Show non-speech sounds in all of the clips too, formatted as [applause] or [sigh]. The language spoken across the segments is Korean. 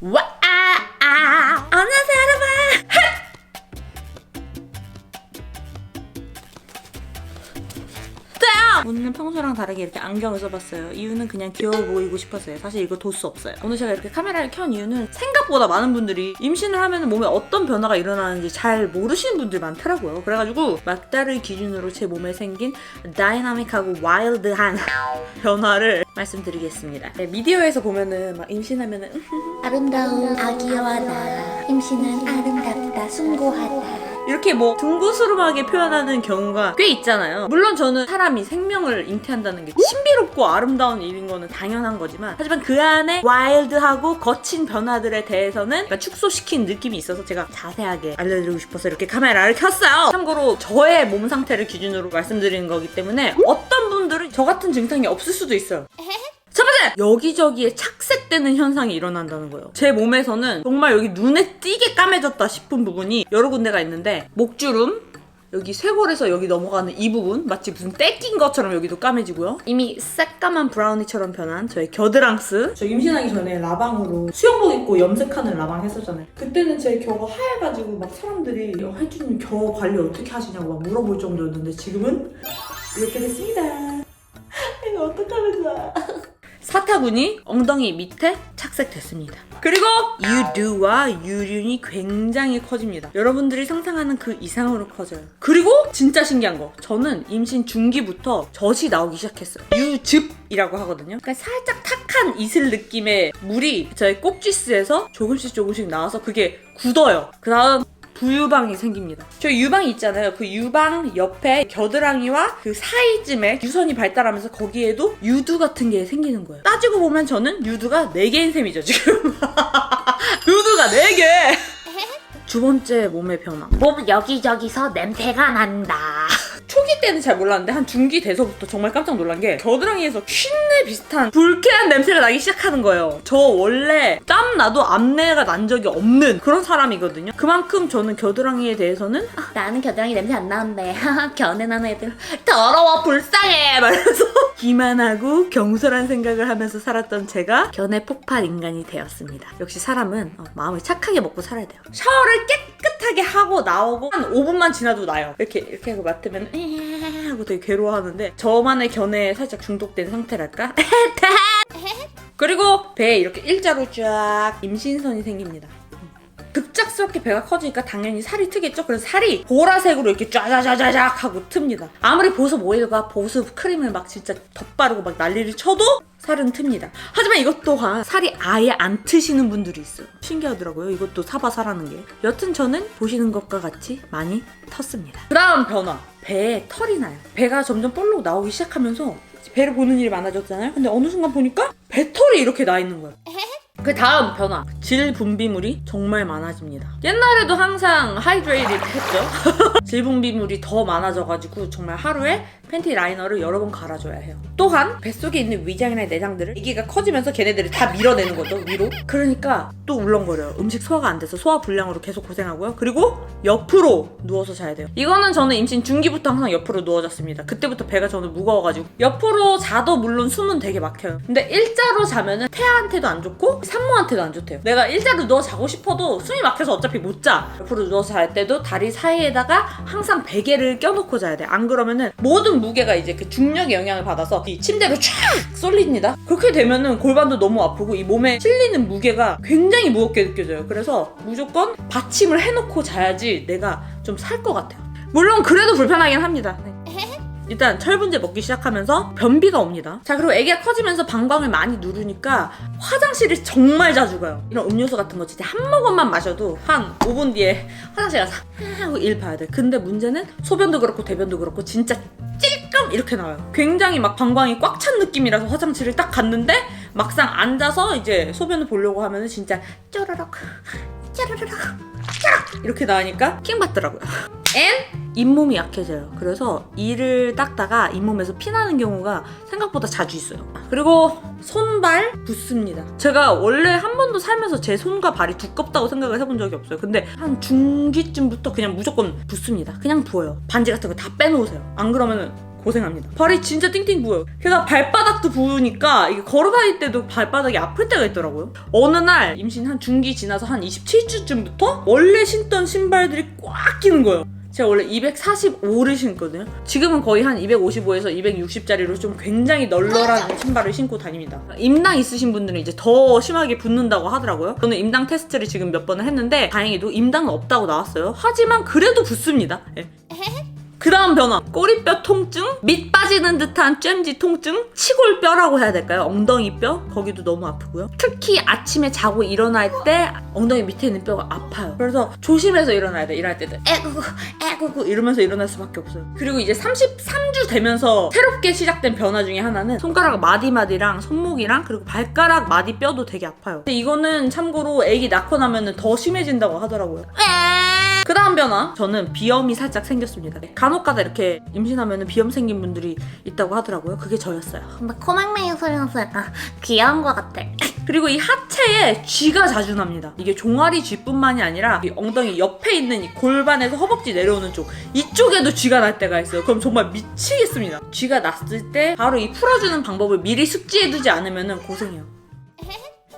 와, 다르게 이렇게 안경을 써봤어요. 이유는 그냥 귀여워 보이고 싶어서요. 사실 이거 도수 없어요. 오늘 제가 이렇게 카메라를 켠 이유는 생각보다 많은 분들이 임신을 하면 몸에 어떤 변화가 일어나는지 잘 모르시는 분들이 많더라고요. 그래가지고 막다를 기준으로 제 몸에 생긴 다이나믹하고 와일드한 [laughs] 변화를 말씀드리겠습니다. 네, 미디어에서 보면은 막 임신하면은 [laughs] 아름다운 아기와 나 임신은 아름답다 숭고하다 이렇게 뭐 둥구스름하게 표현하는 경우가 꽤 있잖아요. 물론 저는 사람이 생명을 잉태한다는 게 신비롭고 아름다운 일인 거는 당연한 거지만 하지만 그 안에 와일드하고 거친 변화들에 대해서는 축소시킨 느낌이 있어서 제가 자세하게 알려드리고 싶어서 이렇게 카메라를 켰어요. 참고로 저의 몸 상태를 기준으로 말씀드리는 거기 때문에 어떤 분들은 저 같은 증상이 없을 수도 있어요. [laughs] 여기저기에 착색되는 현상이 일어난다는 거예요. 제 몸에서는 정말 여기 눈에 띄게 까매졌다 싶은 부분이 여러 군데가 있는데 목주름, 여기 쇄골에서 여기 넘어가는 이 부분 마치 무슨 떼낀 것처럼 여기도 까매지고요. 이미 새까만 브라우니처럼 변한 저의 겨드랑스. 저 임신하기 전에 라방으로 수영복 입고 염색하는 라방 했었잖아요. 그때는 제 겨가 하얘가지고 막 사람들이 하이주님 겨 관리 어떻게 하시냐고 막 물어볼 정도였는데 지금은 이렇게 됐습니다. [laughs] 이거 어떡하면 좋아. 사타구니 엉덩이 밑에 착색됐습니다. 그리고 유두와 유륜이 굉장히 커집니다. 여러분들이 상상하는 그 이상으로 커져요. 그리고 진짜 신기한 거 저는 임신 중기부터 젖이 나오기 시작했어요. 유즙이라고 하거든요. 그러니까 살짝 탁한 이슬 느낌의 물이 저의 꼭지스에서 조금씩 조금씩 나와서 그게 굳어요. 그 다음 부유방이 생깁니다. 저 유방이 있잖아요. 그 유방 옆에 겨드랑이와 그 사이쯤에 유선이 발달하면서 거기에도 유두 같은 게 생기는 거예요. 따지고 보면 저는 유두가 4개인 셈이죠, 지금. [laughs] 유두가 4개! [laughs] 두 번째 몸의 변화. 몸 여기저기서 냄새가 난다 초기 때는 잘 몰랐는데 한 중기 돼서부터 정말 깜짝 놀란 게 겨드랑이에서 쉰내 비슷한 불쾌한 냄새가 나기 시작하는 거예요. 저 원래 땀 나도 암내가 난 적이 없는 그런 사람이거든요. 그만큼 저는 겨드랑이에 대해서는 아, 나는 겨드랑이 냄새 안 나는데 [laughs] 견해 나는 애들 더러워 불쌍해 [laughs] 말면서 기만하고 경솔한 생각을 하면서 살았던 제가 견해 폭발 인간이 되었습니다. 역시 사람은 어, 마음을 착하게 먹고 살아야 돼요. 샤워를 깨끗하게 하고 나오고 한 5분만 지나도 나요. 이렇게 이렇게 하고 맡으면 에 [laughs] 하고 되게 괴로워하는데 저만의 견해에 살짝 중독된 상태랄까? [laughs] 그리고 배에 이렇게 일자로 쫙 임신선이 생깁니다. 급작스럽게 배가 커지니까 당연히 살이 트겠죠? 그래서 살이 보라색으로 이렇게 쫙쫙쫙쫙 하고 틉니다. 아무리 보습 오일과 보습 크림을 막 진짜 덧바르고 막 난리를 쳐도 살은 틉니다. 하지만 이것 또한 살이 아예 안 트시는 분들이 있어요. 신기하더라고요. 이것도 사봐 사라는 게. 여튼 저는 보시는 것과 같이 많이 텄습니다. 그 다음 변화. 배에 털이 나요. 배가 점점 볼록 나오기 시작하면서 배를 보는 일이 많아졌잖아요. 근데 어느 순간 보니까 배털이 이렇게 나 있는 거예요. [laughs] 그 다음 변화. 질 분비물이 정말 많아집니다. 옛날에도 항상 하이드레이드 했죠. [laughs] 질 분비물이 더 많아져가지고 정말 하루에 팬티 라이너를 여러 번 갈아줘야 해요. 또한 뱃속에 있는 위장이나 내장들을 아기가 커지면서 걔네들을 다 밀어내는 거죠, 위로. 그러니까 또 울렁거려요. 음식 소화가 안 돼서 소화 불량으로 계속 고생하고요. 그리고 옆으로 누워서 자야 돼요. 이거는 저는 임신 중기부터 항상 옆으로 누워 잤습니다. 그때부터 배가 저는 무거워가지고 옆으로 자도 물론 숨은 되게 막혀요. 근데 일자로 자면은 태아한테도 안 좋고 산모한테도 안 좋대요. 내가 일자로 누워 자고 싶어도 숨이 막혀서 어차피 못 자. 옆으로 누워서 잘 때도 다리 사이에다가 항상 베개를 껴놓고 자야 돼. 안 그러면은 모든 무게가 이제 그 중력의 영향을 받아서 이 침대로 쫙 쏠립니다. 그렇게 되면은 골반도 너무 아프고 이 몸에 실리는 무게가 굉장히 무겁게 느껴져요. 그래서 무조건 받침을 해놓고 자야지 내가 좀 살 것 같아요. 물론 그래도 불편하긴 합니다. 네. 일단 철분제 먹기 시작하면서 변비가 옵니다. 자 그리고 애기가 커지면서 방광을 많이 누르니까 화장실을 정말 자주 가요. 이런 음료수 같은 거 진짜 한 모금만 마셔도 한 5분 뒤에 화장실 가서 하고 일 봐야 돼. 근데 문제는 소변도 그렇고 대변도 그렇고 진짜 찔끔 이렇게 나와요. 굉장히 막 방광이 꽉 찬 느낌이라서 화장실을 딱 갔는데 막상 앉아서 이제 소변을 보려고 하면은 진짜 쪼르륵 쪼르륵 쪼르륵 이렇게 나오니까 킹 받더라고요. 앤 잇몸이 약해져요. 그래서 이를 닦다가 잇몸에서 피 나는 경우가 생각보다 자주 있어요. 그리고 손발 붓습니다. 제가 원래 한 번도 살면서 제 손과 발이 두껍다고 생각을 해본 적이 없어요. 근데 한 중기쯤부터 그냥 무조건 붓습니다. 그냥 부어요. 반지 같은 거 다 빼놓으세요. 안 그러면은 고생합니다. 발이 진짜 띵띵 부어요. 게다가 발바닥도 부으니까 이게 걸어다닐 때도 발바닥이 아플 때가 있더라고요. 어느 날 임신 한 중기 지나서 한 27주쯤부터 원래 신던 신발들이 꽉 끼는 거예요. 제가 원래 245를 신거든요. 지금은 거의 한 255에서 260짜리로 좀 굉장히 널널한 신발을 신고 다닙니다. 임당 있으신 분들은 이제 더 심하게 붓는다고 하더라고요. 저는 임당 테스트를 지금 몇 번을 했는데 다행히도 임당은 없다고 나왔어요. 하지만 그래도 붓습니다. 예. 그 다음 변화. 꼬리뼈 통증, 밑 빠지는 듯한 쨈지 통증, 치골뼈라고 해야 될까요? 엉덩이 뼈? 거기도 너무 아프고요. 특히 아침에 자고 일어날 때 엉덩이 밑에 있는 뼈가 아파요. 그래서 조심해서 일어나야 돼, 일할 때도. 에구구, 에구구 이러면서 일어날 수밖에 없어요. 그리고 이제 33주 되면서 새롭게 시작된 변화 중에 하나는 손가락 마디마디랑 손목이랑 그리고 발가락 마디 뼈도 되게 아파요. 근데 이거는 참고로 애기 낳고 나면 더 심해진다고 하더라고요. 그 다음 변화? 저는 비염이 살짝 생겼습니다. 간혹가다 이렇게 임신하면 비염 생긴 분들이 있다고 하더라고요. 그게 저였어요. 근데 코맹맹이 소리 나서 약간 귀여운 것 같아. 그리고 이 하체에 쥐가 자주 납니다. 이게 종아리 쥐뿐만이 아니라 이 엉덩이 옆에 있는 이 골반에서 허벅지 내려오는 쪽 이쪽에도 쥐가 날 때가 있어요. 그럼 정말 미치겠습니다. 쥐가 났을 때 바로 이 풀어주는 방법을 미리 숙지해두지 않으면 고생해요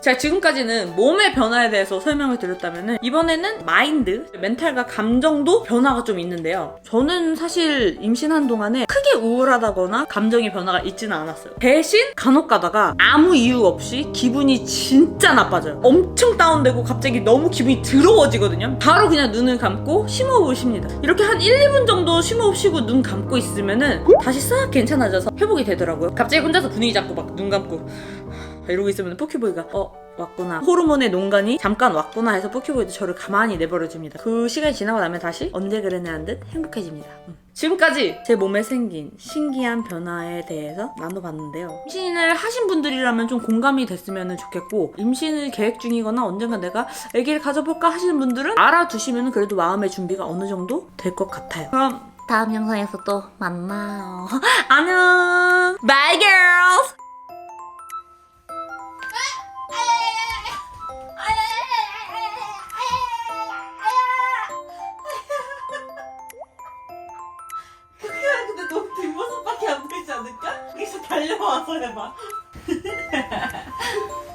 자, 지금까지는 몸의 변화에 대해서 설명을 드렸다면 이번에는 마인드, 멘탈과 감정도 변화가 좀 있는데요. 저는 사실 임신한 동안에 크게 우울하다거나 감정의 변화가 있지는 않았어요. 대신 간혹 가다가 아무 이유 없이 기분이 진짜 나빠져요. 엄청 다운되고 갑자기 너무 기분이 더러워지거든요. 바로 그냥 눈을 감고 심호흡을 쉽니다. 이렇게 한 1, 2분 정도 심호흡 쉬고 눈 감고 있으면은 다시 싹 괜찮아져서 회복이 되더라고요. 갑자기 혼자서 분위기 잡고 막 눈 감고 이러고 있으면 포키보이가 어 왔구나. 호르몬의 농간이 잠깐 왔구나 해서 포키보이도 저를 가만히 내버려 줍니다. 그 시간이 지나고 나면 다시 언제 그랬냐는 듯 행복해집니다. 음. 지금까지 제 몸에 생긴 신기한 변화에 대해서 나눠봤는데요. 임신을 하신 분들이라면 좀 공감이 됐으면 좋겠고 임신을 계획 중이거나 언젠가 내가 아기를 가져볼까 하시는 분들은 알아두시면 그래도 마음의 준비가 어느 정도 될 것 같아요. 그럼 다음 영상에서 또 만나요. [laughs] 안녕! Bye girls 이렇게 안 보이지 않을까? 여기서 달려와서 해봐. [laughs]